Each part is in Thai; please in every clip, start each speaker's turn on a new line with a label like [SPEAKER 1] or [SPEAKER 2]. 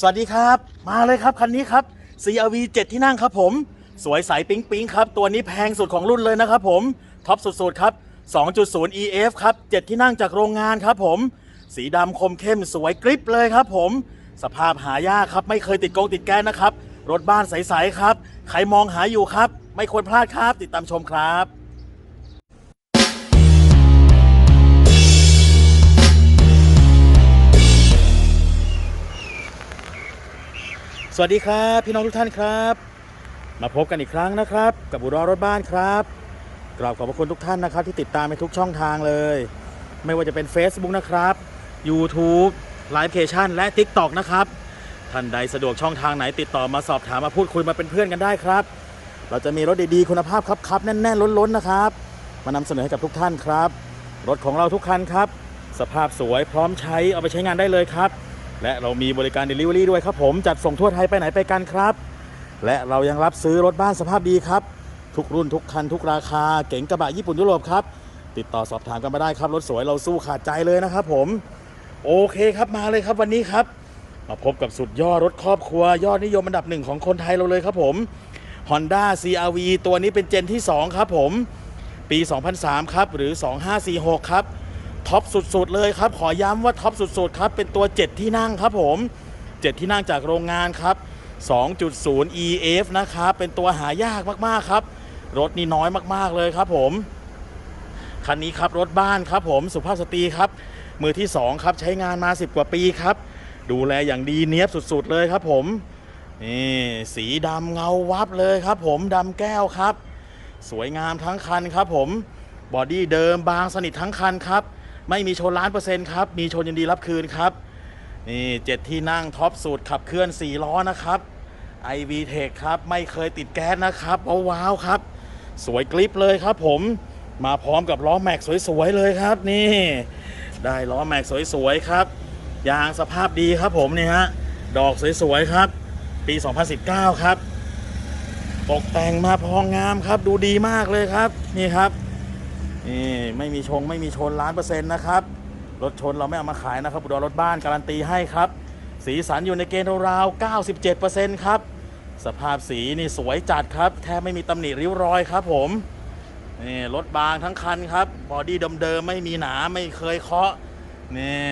[SPEAKER 1] สวัสดีครับ มาเลยครับคันนี้ครับ CRV 7 ที่นั่งครับผม สวยใสปิ๊งปิ๊งครับ ตัวนี้แพงสุดของรุ่นเลยนะครับผม ท็อปสุดๆครับ 2.0 EF ครับ 7 ที่นั่งจากโรงงานครับผม สีดำคมเข้มสวยกริปเลยครับผม สภาพหายากครับ ไม่เคยติดกงติดแก๊สนะครับ รถบ้านใสๆครับ ใครมองหาอยู่ครับ ไม่ควรพลาดครับ ติดตามชมครับ สวัสดีครับพี่น้องทุกท่านครับ มาพบกันอีกครั้งนะครับ กับบุรอรถบ้านครับกราบขอบพระคุณทุกท่านนะครับ ที่ติดตามในทุกช่องทางเลย ไม่ว่าจะเป็น Facebook นะครับ YouTube ไลฟ์เคชันและ TikTok นะครับท่านใดสะดวกช่องทางไหนติดต่อมาสอบถามมาพูดคุยมาเป็นเพื่อนกันได้ครับ เราจะมีรถดีๆคุณภาพครับครับแน่นๆล้นๆนะครับ มานำเสนอให้กับทุกท่านครับ รถของเราทุกคันครับ สภาพสวยพร้อมใช้เอาไปใช้งานได้เลยครับ และเรามีบริการ Delivery ด้วยครับผมจัดส่งทั่วไทยไปไหนไปกันครับ และเรายังรับซื้อรถบ้านสภาพดีครับ ทุกรุ่นทุกคันทุกราคา เก๋งกระบะญี่ปุ่นยุโรปครับ ติดต่อสอบถามกันมาได้ครับรถสวยเราสู้ขาดใจเลยนะครับผมโอเคครับมาเลยครับวันนี้ครับ มาพบกับสุดยอดรถครอบครัว ยอดนิยมอันดับหนึ่งของคนไทยเราเลยครับผม Honda CRV ตัวนี้เป็นเจนที่ 2 ครับผม ปี 2003 ครับ หรือ 2546 ครับ ท็อปสุดๆเลยครับขอย้ำว่าท็อปสุดๆครับเป็นตัว 7 ที่นั่งครับผม 7 ที่นั่งจากโรงงานครับ 2.0 EF นะครับเป็นตัวหายากมากๆครับ รถนี่น้อยมากๆเลยครับผมคันนี้ครับรถบ้านครับผมสุภาพสตรีครับ มือที่ 2 ครับใช้งานมา 10 กว่าปีครับ ดูแลอย่างดีเนี้ยบสุดๆเลยครับผมนี่สีดำเงาวับเลยครับผมดำแก้วครับ สวยงามทั้งคันครับผมบอดี้เดิมบางสนิททั้งคันครับ ไม่มีชนล้านเปอร์เซ็นต์ครับ มีชนยินดีรับคืนครับ นี่เจ็ดที่นั่งท็อปสูตรขับเคลื่อน 4 ล้อนะครับ iV Tech ครับไม่เคยติดแก๊สนะครับว้าวครับ สวยกริปเลยครับผมมาพร้อมกับล้อแม็กสวยๆเลยครับนี่ ได้ล้อแม็กสวยๆครับ ยางสภาพดีครับผมนี่ฮะดอกสวยๆครับ ปี 2019 ครับ ตกแต่งมาพองงามครับ ดูดีมากเลยครับนี่ครับ นี่ไม่มีชงไม่มีชนล้านเปอร์เซ็นต์นะครับ รถชนเราไม่เอามาขายนะครับบุดรรถบ้านการันตีให้ครับ สีสันอยู่ในเกณฑ์ราวๆ97%ครับ สภาพสีนี่สวยจัดครับ แทบไม่มีตำหนิริ้วรอยครับผมนี่รถบางทั้งคันครับบอดี้เดิมๆไม่มีหนาไม่เคยเคาะนี่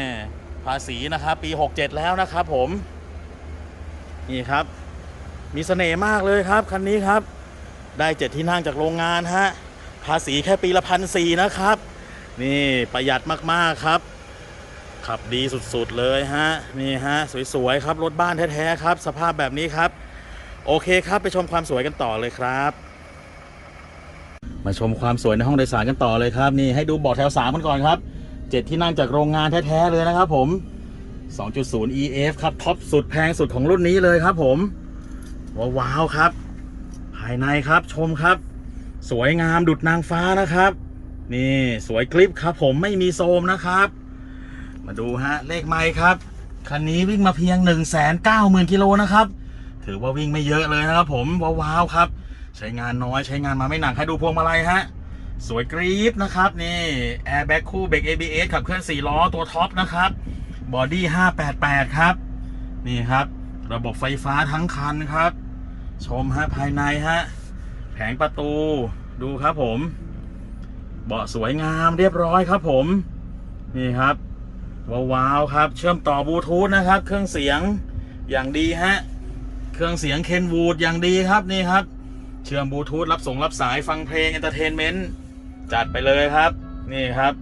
[SPEAKER 1] ภาษีนะครับปี 67 แล้วนะครับผมนี่ครับ มีเสน่ห์มากเลยครับ คันนี้ครับ ได้เจ็ดที่นั่งจากโรงงานฮะ ภาษีแค่ปีละพันสี่นะครับ นี่ประหยัดมากๆครับ ขับดีสุดๆเลยฮะ นี่ฮะ สวยๆ ครับรถบ้านแท้ๆครับ สภาพแบบนี้ครับ โอเคครับไปชมความสวยกันต่อเลยครับ มาชมความสวยในห้องโดยสารกันต่อเลยครับ นี่ให้ดูเบาะแถวสามกันก่อนครับเจ็ดที่นั่งจากโรงงานแท้ๆเลยนะครับผม 2.0 EF ครับท็อปสุดแพงสุดของรุ่นนี้เลยครับผมว้าวครับ ภายในครับชมครับ สวยงามดุดนางฟ้านะครับ นี่สวยคลิปครับ ผมไม่มีโซมนะครับ มาดูฮะเลขไมค์ครับคันนี้วิ่งมาเพียง 1 9 0 0 0 0กิโลนะครับ ถือว่าวิ่งไม่เยอะเลยนะครับ ผมว้าวๆครับ ใช้งานน้อยใช้งานมาไม่หนักให้ดูพวงมาลัยฮะสวยกรี๊ดนะครับ นี่แอร์แบ็กคู่เบรก ABS ขับเคลื่อน4ล้อตัวท็อปนะครับบอดี้588 ครับ นี่ครับ ระบบไฟฟ้าทั้งคันครับ ชมฮะภายในฮะ แผงประตูดูครับผม เบาะสวยงามเรียบร้อยครับผม นี่ครับว้าวๆครับ เชื่อมต่อบลูทูธนะครับ เครื่องเสียงอย่างดีฮะ เครื่องเสียงเคนวูดอย่างดีครับนี่ครับ เชื่อมบลูทูธรับส่งรับสายฟังเพลงเอนเตอร์เทนเมนต์จัดไปเลยครับ นี่ครับ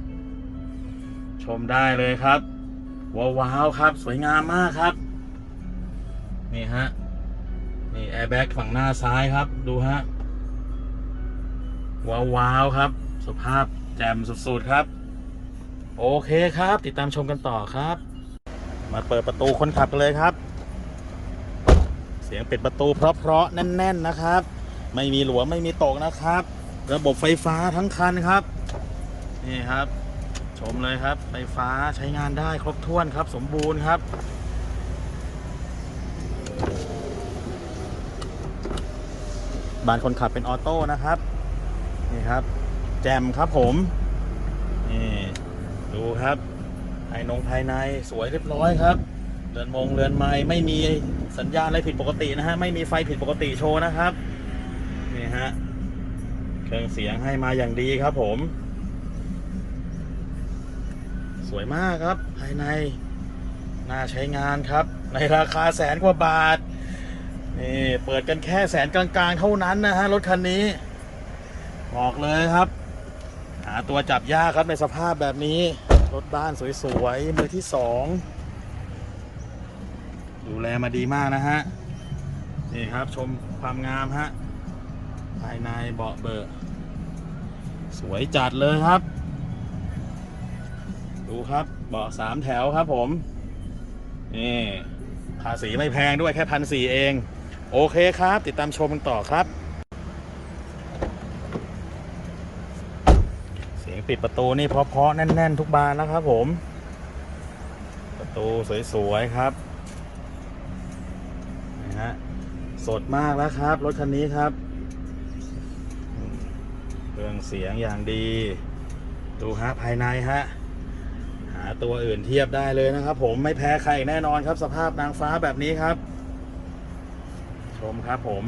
[SPEAKER 1] ชมได้เลยครับว้าวๆครับ สวยงามมากครับ นี่ฮะนี่แอร์แบ็กฝั่งหน้าซ้ายครับดูฮะ ว้าวๆครับ สภาพแจ่มสุดๆครับ โอเคครับ ติดตามชมกันต่อครับ มาเปิดประตูคนขับกันเลยครับ เสียงปิดประตูเพราะๆแน่น ๆนะครับ ไม่มีหลวมไม่มีตกนะครับ ระบบไฟฟ้าทั้งคันครับ นี่ครับ ชมเลยครับ ไฟฟ้าใช้งานได้ครบถ้วนครับ สมบูรณ์ครับบานคนขับเป็นออโต้นะครับ นี่ครับ แจมครับผมนี่ดูครับภายนงภายในสวยเรียบร้อยครับเรือนมงเรือนไม้ไม่มีสัญญาณอะไรผิดปกตินะฮะไม่มีไฟผิดปกติโชว์นะครับนี่ฮะเครื่องเสียงให้มาอย่างดีครับผม สวยมากครับภายในน่าใช้งานครับ ในราคาแสนกว่าบาทนี่เปิดกันแค่แสนกลางๆ เท่านั้นนะฮะรถคันนี้ บอกเลยครับ หาตัวจับยากครับในสภาพแบบนี้ รถบ้านสวยๆมือที่สองดูแลมาดีมากนะฮะ นี่ครับชมความงามฮะ ภายในเบาะเบอร์สวยจัดเลยครับ ดูครับเบาะสามแถวครับผม นี่ภาษีไม่แพงด้วยแค่พันสี่เอง โอเคครับ ติดตามชมกันต่อครับ เสียง ปิดประตูนี่เพราะๆแน่น ๆ ทุกบานนะครับผม ประตูสวยๆครับนะฮะสดมากแล้วครับ รถคันนี้ครับเครื่องเสียงอย่างดี ดูฮะภายในฮะหาตัวอื่นเทียบได้เลยนะครับ ผมไม่แพ้ใครแน่นอนครับ สภาพนางฟ้าแบบนี้ครับ ชมครับผม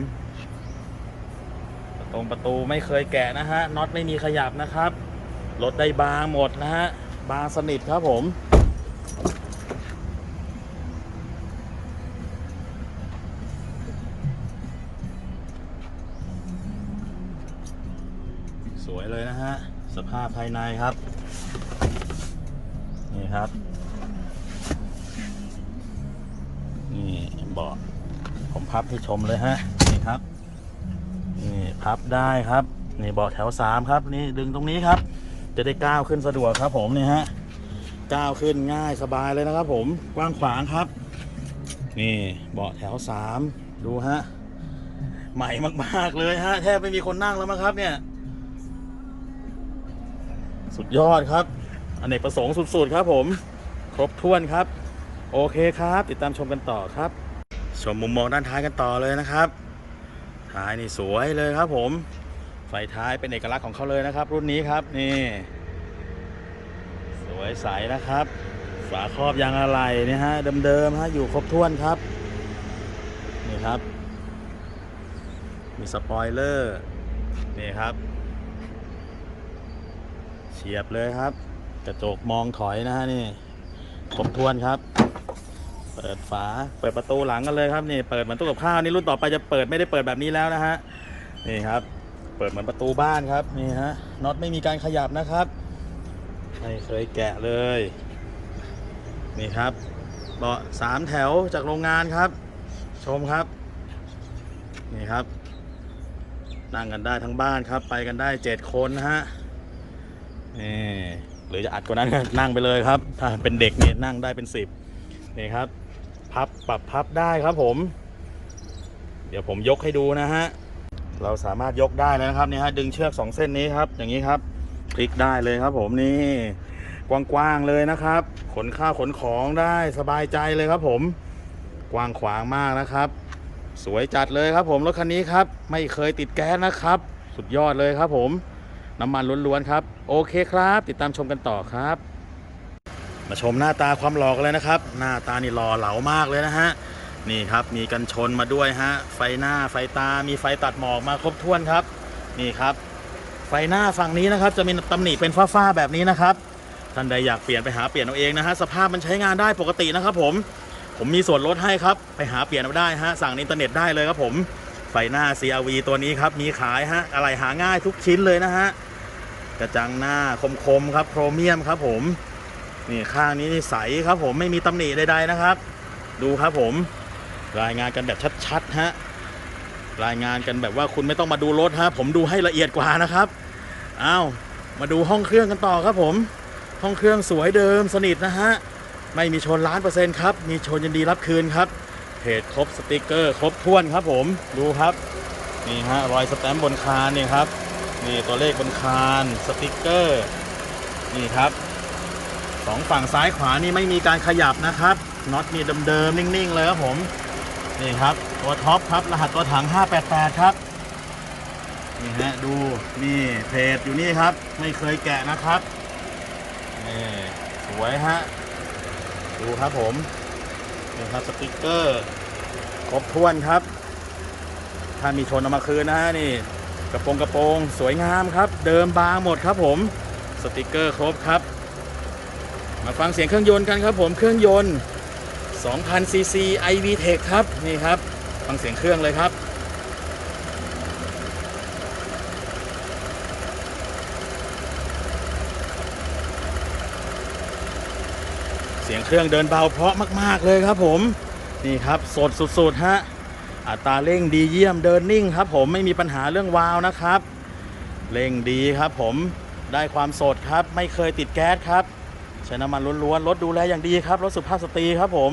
[SPEAKER 1] ปรงประตูไม่เคยแกะนะฮะน็อตไม่มีขยับนะครับ รถได้บางหมดนะฮะ บางสนิทครับผม สวยเลยนะฮะ สภาพภายในครับ นี่ครับ นี่เบาะผมพับให้ชมเลยฮะ นี่ครับ นี่พับได้ครับ นี่เบาะแถวสามครับ นี่ดึงตรงนี้ครับ จะได้ก้าวขึ้นสะดวกครับ ผมนี่ฮะก้าวขึ้นง่ายสบายเลยนะครับผมกว้างขวางครับ นี่เบาะแถวสามดูฮะใหม่มากๆเลยฮะแทบไม่มีคนนั่งแล้วมั้งครับเนี่ย สุดยอดครับอเนกประสงค์สุดๆครับผม ครบถ้วนครับ โอเคครับ ติดตามชมกันต่อครับ ชมมุมมองด้านท้ายกันต่อเลยนะครับ ท้ายนี่สวยเลยครับผม ไฟท้ายเป็นเอกลักษณ์ของเขาเลยนะครับ รุ่นนี้ครับนี่ สวยใสนะครับ ฝาครอบยางอะไหล่นี่ฮะเดิมๆฮะอยู่ครบถ้วนครับนี่ครับ มีสปอยเลอร์นี่ครับเฉียบเลยครับ กระจกมองถอยนะฮะนี่ครบถ้วนครับ เปิดฝาเปิดประตูหลังกันเลยครับนี่เปิดเหมือนตู้กับข้าวนี่รุ่นต่อไปจะเปิดไม่ได้เปิดแบบนี้แล้วนะฮะนี่ครับ เปิดเหมือนประตูบ้านครับนี่ฮะน็อตไม่มีการขยับนะครับไม่เคยแกะเลย นี่ครับเบาะสามแถวจากโรงงานครับ ชมครับ นี่ครับ นั่งกันได้ทั้งบ้านครับ ไปกันได้เจ็ดคนนะฮะนี่หรือจะอัดกว่านั้นนั่งไปเลยครับ ถ้าเป็นเด็กเนี่ยนั่งได้เป็นสิบนี่ครับ พับปรับพับได้ครับผม เดี๋ยวผมยกให้ดูนะฮะ เราสามารถยกได้แล้วนะครับนี่ฮะดึงเชือกสองเส้นนี้ครับ อย่างนี้ครับพลิกได้เลยครับ ผมนี่กว้างๆเลยนะครับ ขนข้าวขนของได้สบายใจเลยครับ ผม กว้างขวางมากนะครับ สวยจัดเลยครับ ผมรถคันนี้ครับ ไม่เคยติดแก๊สนะครับ สุดยอดเลยครับ ผมน้ำมันล้วนๆครับ โอเคครับ ติดตามชมกันต่อครับ มาชมหน้าตาความหล่อกันเลยนะครับ หน้าตานี่หล่อเหลามากเลยนะฮะ นี่ครับมีกันชนมาด้วยฮะไฟหน้าไฟตา มีไฟตัดหมอกมาครบถ้วนครับ นี่ครับ ไฟหน้าฝั่งนี้นะครับ จะมีตำหนิเป็นฝ้าๆแบบนี้นะครับท่านใดอยากเปลี่ยนไปหาเปลี่ยนเอาเองนะฮะสภาพมันใช้งานได้ปกตินะครับ ผมผมมีส่วนลดให้ครับไปหาเปลี่ยนเอาได้ฮะสั่งในอินเทอร์เน็ตได้เลยครับผมไฟหน้า CRV ตัวนี้ครับมีขายฮะอะไรหาง่ายทุกชิ้นเลยนะฮะกระจังหน้าคมๆครับโครเมียมครับผมนี่ข้างนี้นี่ใสครับผมไม่มีตำหนิใดๆนะครับ ดูครับผม รายงานกันแบบชัดๆฮะรายงานกันแบบว่าคุณไม่ต้องมาดูรถฮะผมดูให้ละเอียดกว่านะครับอ้าวมาดูห้องเครื่องกันต่อครับผม ห้องเครื่องสวยเดิมสนิทนะฮะไม่มีชนล้านเปอร์เซ็นต์ครับมีชนยินดีรับคืนครับเพจครบสติกเกอร์ ครบถ้วนครับผมดูครับนี่ฮะรอยสแตมป์บนคานนี่ครับนี่ตัวเลขบนคานสติกเกอร์นี่ครับสองฝั่งซ้ายขวานี่ไม่มีการขยับนะครับน็อตนี่เดิมๆนิ่งๆเลยครับผม นี่ครับ ตัวท็อปครับ รหัสตัวถัง 588 ครับ นี่ฮะ ดู นี่เพจอยู่นี่ครับ ไม่เคยแกะนะครับ นี่ สวยฮะ ดูครับผม นี่ครับสติกเกอร์ ครบถ้วนครับ ถ้ามีชนเอามาคืนนะฮะ นี่ กระโปรงกระโปรงสวยงามครับ เดิมบางหมดครับผม สติกเกอร์ครบครับ มาฟังเสียงเครื่องยนต์กันครับผม เครื่องยนต์ 2,000ซีซี iV Tech ครับ นี่ครับ ฟังเสียงเครื่องเลยครับ เสียงเครื่องเดินเบาเพราะมาก ๆ เลยครับผม นี่ครับ สดสุด ๆ ฮะ อัตราเร่งดีเยี่ยมเดินนิ่งครับผมไม่มีปัญหาเรื่องวาล์วนะครับ เร่งดีครับผมได้ความสดครับไม่เคยติดแก๊สครับ ใช้น้ำมันล้วนๆรถดูแลอย่างดีครับรถสุภาพสตรีครับผม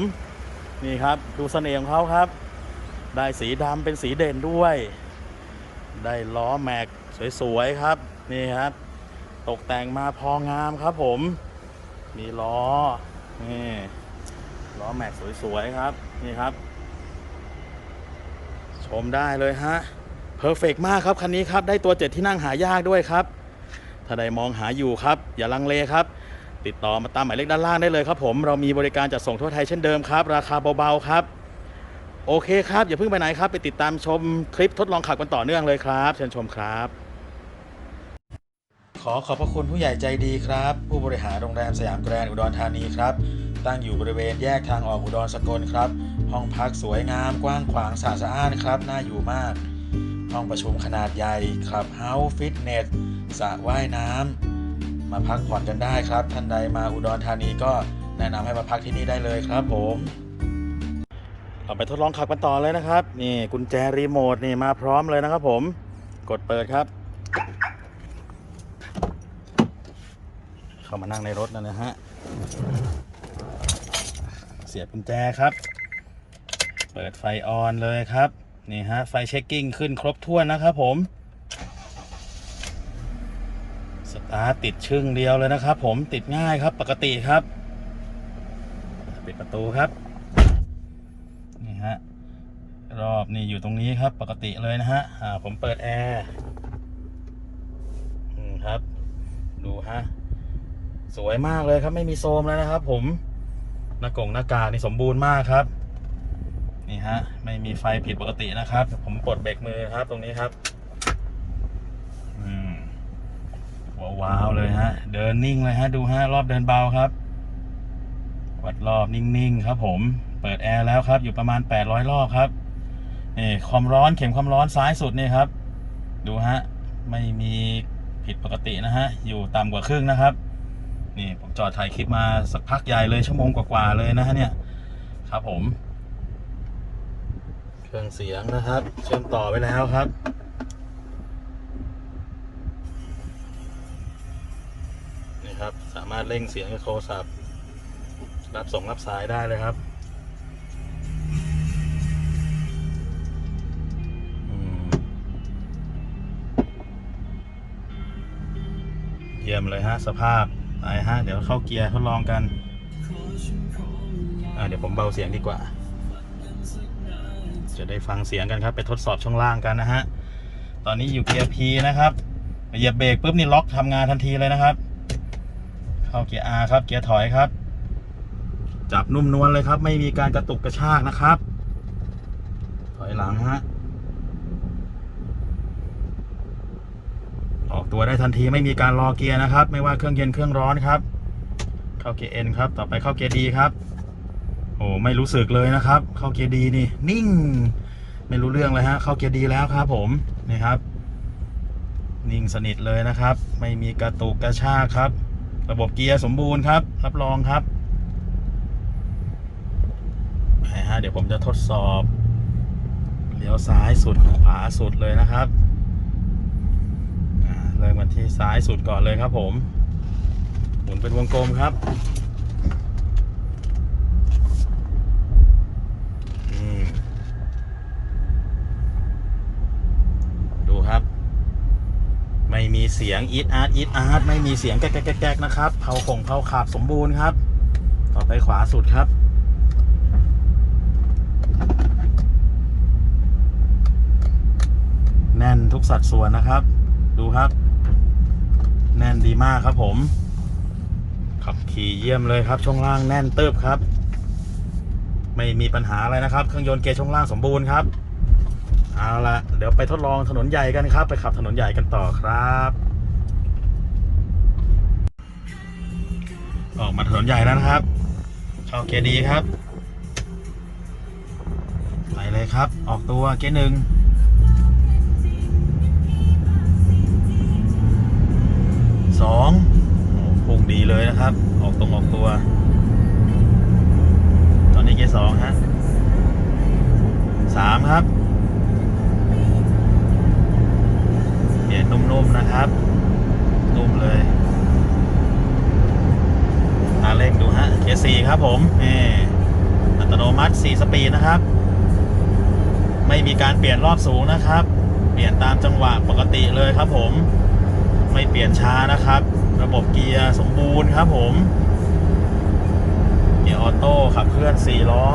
[SPEAKER 1] นี่ครับดูเสน่ห์ของเขาครับ ได้สีดำเป็นสีเด่นด้วย ได้ล้อแม็กสวยๆครับนี่ครับ ตกแต่งมาพองามครับผม มีล้อนี่ล้อแม็กสวยๆครับนี่ครับ ชมได้เลยฮะเพอร์เฟกมากครับคันนี้ครับ ได้ตัวเจ็ดที่นั่งหายากด้วยครับ ถ้าใดมองหาอยู่ครับ อย่าลังเลครับ ติดต่อมาตามหมายเลขด้านล่างได้เลยครับผมเรามีบริการจัดส่งทั่วไทยเช่นเดิมครับ ราคาเบาๆครับ โอเคครับ อย่าเพิ่งไปไหนครับ ไปติดตามชมคลิปทดลองขับกันต่อเนื่องเลยครับ เชิญชมครับ ขอขอบพระคุณผู้ใหญ่ใจดีครับ ผู้บริหารโรงแรมสยามแกรนด์อุดรธานีครับตั้งอยู่บริเวณแยกทางออกอุดรสกลครับ ห้องพักสวยงามกว้างขวางสะอาดสะอ้านครับน่าอยู่มาก ห้องประชุมขนาดใหญ่ครับเฮาส์ฟิตเนสสระว่ายน้ำ มาพักผ่อนกันได้ครับ ท่านใดมาอุดรธานีก็แนะนำให้มาพักที่นี่ได้เลยครับผมเราไปทดลองขับกันต่อเลยนะครับ นี่กุญแจรีโมทนี่มาพร้อมเลยนะครับ ผมกดเปิดครับ เข้ามานั่งในรถนั่นนะฮะเสียบกุญแจครับ เปิดไฟออนเลยครับนี่ฮะไฟเช็คกิ้งขึ้นครบถ้วนนะครับผม สตาร์ทติดชึ่งเดียวเลยนะครับ ผมติดง่ายครับปกติครับปิดประตูครับนี่ฮะรอบนี่อยู่ตรงนี้ครับ ปกติเลยนะฮะอ่าผมเปิดแอร์ครับ ดูฮะสวยมากเลยครับ ไม่มีโซมแล้วนะครับ ผมหน้ากงหน้ากากนี่สมบูรณ์มากครับ นี่ฮะ ไม่มีไฟผิดปกตินะครับ ผมกดเบรกมือครับ ตรงนี้ครับ อืม ว้าวเลยฮะ เดินนิ่งเลยฮะ ดูฮะ รอบเดินเบาครับ วัดรอบนิ่งๆครับ ผม เปิดแอร์แล้วครับ อยู่ประมาณ 800 รอบครับ นี่ความร้อนเข็มความร้อนซ้ายสุดนี่ครับ ดูฮะ ไม่มีผิดปกตินะฮะ อยู่ต่ำกว่าครึ่งนะครับ นี่ผมจอดถ่ายคลิปมาสักพักใหญ่เลยชั่วโมงกว่าๆเลยนะฮะเนี่ย ครับผม เครื่องเสียงนะครับ เชื่อมต่อไปแล้วครับ สามารถเร่งเสียงกับโทรศัพท์ รับส่งรับสายได้เลยครับเยี่ยมเลยฮะสภาพไปฮะเดี๋ยวเข้าเกียร์ทดลองกันอ่าเดี๋ยวผมเบาเสียงดีกว่า จะได้ฟังเสียงกันครับ ไปทดสอบช่องล่างกันนะฮะ ตอนนี้อยู่เกียร์ P นะครับเหยียบเบรกปุ๊บนี่ล็อกทำงานทันทีเลยนะครับ เข้าเกียร์ R ครับ เกียร์ถอยครับ จับนุ่มนวลเลยครับ ไม่มีการกระตุกกระชากนะครับ ถอยหลังฮะ ออกตัวได้ทันทีไม่มีการรอเกียร์นะครับ ไม่ว่าเครื่องเย็นเครื่องร้อนครับ เข้าเกียร์ N ครับ ต่อไปเข้าเกียร์ D ครับ โอ้ไม่รู้สึกเลยนะครับ เข้าเกียร์ดีนี่ นิ่ง ไม่รู้เรื่องเลยฮะ เข้าเกียร์ดีแล้วครับ ผม นี่ครับนิ่งสนิทเลยนะครับ ไม่มีกระตุกกระชากครับ ระบบเกียร์สมบูรณ์ครับ รับรองครับฮะเดี๋ยวผมจะทดสอบเลี้ยวซ้ายสุดขวาสุดเลยนะครับอ่าเริ่มกันที่ซ้ายสุดก่อนเลยครับผม หมุนเป็นวงกลมครับ อืมดูครับ ไม่มี เสียงอีดอาร์ตอีดอาร์ตไม่มีเสียงแก๊กแก๊กแก๊นะครับเผาข่งเผาขาบสมบูรณ์ครับ ต่อไปขวาสุดครับ แน่นทุกสัดส่วนนะครับ ดูครับ แน่นดีมากครับผม ขับขี่เยี่ยมเลยครับ ช่วงล่างแน่นเติบครับ ไม่มีปัญหาอะไรนะครับ เครื่องยนต์เกียร์ช่วงล่างสมบูรณ์ครับ เอาละ เดี๋ยวไปทดลองถนนใหญ่กันครับ ไปขับถนนใหญ่กันต่อครับ ออกมาถนนใหญ่แล้วนะครับ เข้าเกียร์ดีครับไปเลยครับ ออกตัวเกียร์หนึ่งสองโอ้พุ่งดีเลยนะครับ ออกตรงออกตัว ตอนนี้เกียร์สองฮะสามครับ ยนนุ่มๆนะครับ นุ่มเลยอาเร่งดูฮะเกียร์สี่ครับผมนี่อัตโนมัติ 4 สปีดนะครับ ไม่มีการเปลี่ยนรอบสูงนะครับ เปลี่ยนตามจังหวะปกติเลยครับผม ไม่เปลี่ยนช้านะครับ ระบบเกียร์สมบูรณ์ครับผมเกียร์ออโต้ขับเคลื่อน 4 ล้อ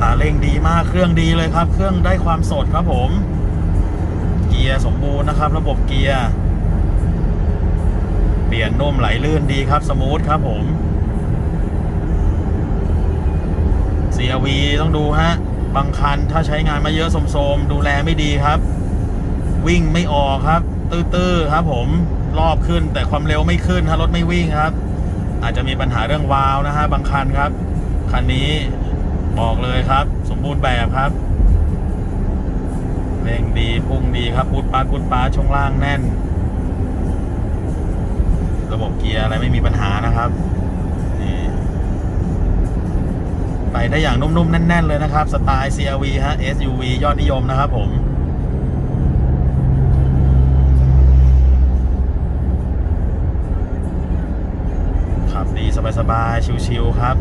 [SPEAKER 1] ตาเร่งดีมากเครื่องดีเลยครับ เครื่องได้ความสดครับผม เกียร์สมบูรณ์นะครับ ระบบเกียร์เปลี่ยนนุ่มไหลลื่นดีครับสมูทครับผม CRV ต้องดูฮะ บางคันถ้าใช้งานมาเยอะสมๆดูแลไม่ดีครับ วิ่งไม่ออกครับ ตื้อๆครับ ผมรอบขึ้นแต่ความเร็วไม่ขึ้นถ้ารถไม่วิ่งครับ อาจจะมีปัญหาเรื่องวาล์วนะฮะบางคันครับ คันนี้ บอกเลยครับ สมบูรณ์แบบครับเร่งดีพุ่งดีครับพุดป้าพุดป้าช่วงล่างแน่น ระบบเกียร์อะไรไม่มีปัญหานะครับนี่ไปได้อย่างนุ่มๆ แน่น ๆ เลยนะครับ สไตล์ CRV ฮะ SUV ยอดนิยมนะครับผมขับดีสบายๆชิวๆครับ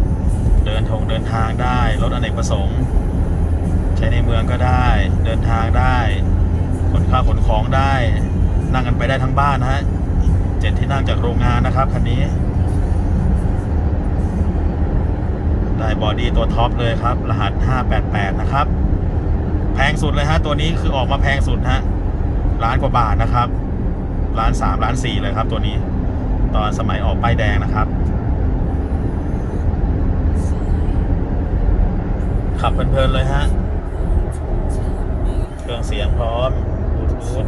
[SPEAKER 1] เดินทงเดินทางได้ รถอเนกประสงค์ ใช้ในเมืองก็ได้ เดินทางได้ขนข้าวขนของได้ นั่งกันไปได้ทั้งบ้านฮะเจ็ดที่นั่งจากโรงงานนะครับคันนี้ ได้บอดี้ตัวท็อปเลยครับ รหัส 588 นะครับ แพงสุดเลยฮะ ตัวนี้คือออกมาแพงสุดฮะล้านกว่าบาทนะครับล้านสามล้านสี่เลยครับตัวนี้ ตอนสมัยออกป้ายแดงนะครับ ขับเพลินๆเลยฮะ เครื่องเสียงพร้อมบูทูธ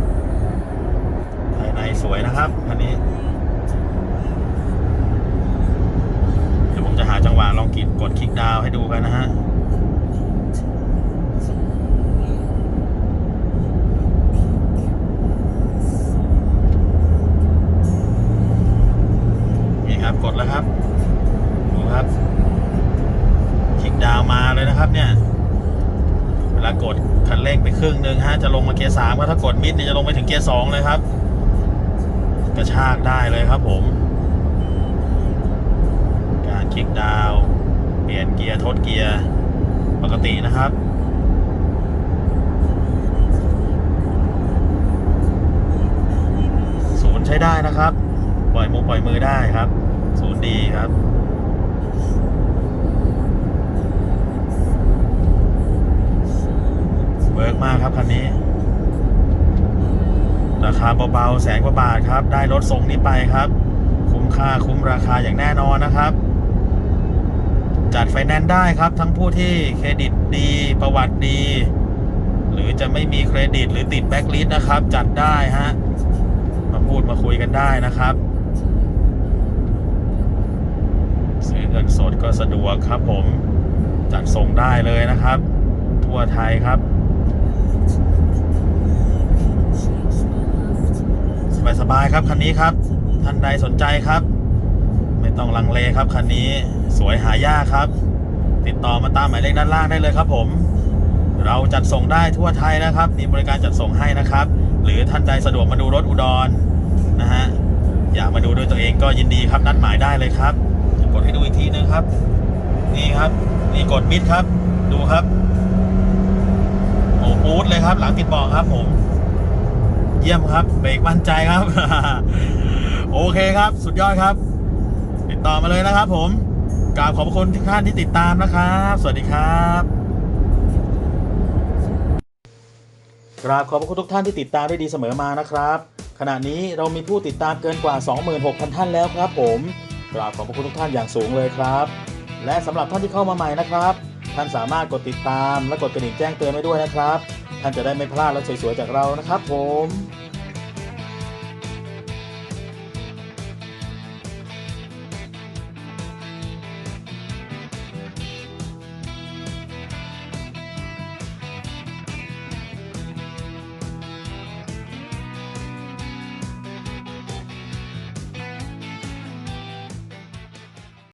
[SPEAKER 1] ภายในสวยนะครับคันนี้ เดี๋ยวผมจะหาจังหวะลองกิดกดคลิกดาวให้ดูกันนะฮะนี่ครับกดแล้วครับ ดูครับ คลิกดาวน์มาเลยนะครับเนี่ย เวลากด ครึ่งหนึ่งฮะจะลงมาเกียร์สามก็ถ้ากดมิดเนี่ยจะลงไปถึงเกียร์สองเลยครับ กระชากได้เลยครับผม การคลิกดาวเปลี่ยนเกียร์ทดเกียร์ปกตินะครับศูนย์ใช้ได้นะครับ ปล่อยมือปล่อยมือได้ครับ ศูนย์ดีครับ เวิร์กมาก ครับคันนี้ ราคาเบาๆแสนกว่าบาทครับ ได้รถทรงนี้ไปครับ คุ้มค่าคุ้มราคาอย่างแน่นอนนะครับจัดไฟแนนซ์ได้ครับทั้งผู้ที่เครดิตดีประวัติดี หรือจะไม่มีเครดิตหรือติดแบ็กลิสต์นะครับ จัดได้ฮะมาพูดมาคุยกันได้นะครับ ซื้อเงินสดก็สะดวกครับผม จัดส่งได้เลยนะครับ ทั่วไทยครับ สบายๆครับคันนี้ครับท่านใดสนใจครับ ไม่ต้องลังเลครับคันนี้สวยหายากครับ ติดต่อมาตามหมายเลขด้านล่างได้เลยครับ ผม เราจัดส่งได้ทั่วไทยนะครับ มีบริการจัดส่งให้นะครับ หรือท่านใดสะดวกมาดูรถอุดรนะฮะอยากมาดูด้วยตัวเองก็ยินดีครับนัดหมายได้เลยครับ กดให้ดูอีกทีนึงครับ นี่ครับ นี่กดมิดครับ ดูครับโอ้ปูดเลยครับ หลังติดบาะครับผม เยี่ยมครับ เบรกมั่นใจครับ โอเคครับ สุดยอดครับ ติดต่อมาเลยนะครับ ผมกราบขอบพระคุณทุกท่านที่ติดตามนะครับ สวัสดีครับกราบขอบพระคุณทุกท่านที่ติดตามได้ดีเสมอมานะครับ ขณะนี้เรามีผู้ติดตามเกินกว่า 26,000 ท่านแล้วครับ ผมกราบขอบพระคุณทุกท่านอย่างสูงเลยครับ และสำหรับท่านที่เข้ามาใหม่นะครับ ท่านสามารถกดติดตามและกดกระดิ่งแจ้งเตือนไว้ด้วยนะครับ ท่านจะได้ไม่พลาดและสวยๆจากเรานะครับ ผม